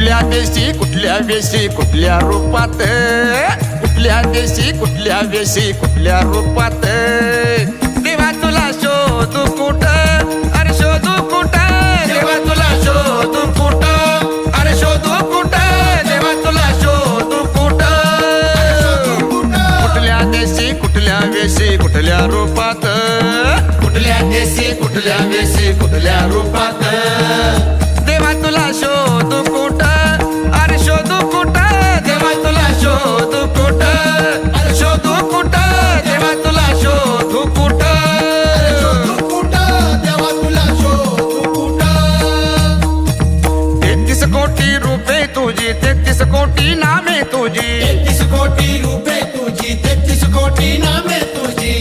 कुठल्या देशी कुठल्या वेशी कुठल्या रूपात? कुठल्या देशी कुठल्या वेशी कुठल्या रूपात? देवा तुला शोधू कुठ? अरे शोधू कुठ? देवा तुला शोधू कुठ? अरे शोधू कुठ? देवा तुला शोधू कुठ? कुठल्या देशी कुठल्या वेशी कुठल्या रूपात? कुठल्या देशी कुठल्या वेशी कुठल्या रूपात? कोटी रुपे तुझी तेतीस कोटी नामे तुझी। तेतीस कोटी रुपे तुझी तेतीस कोटी नामे तुझी।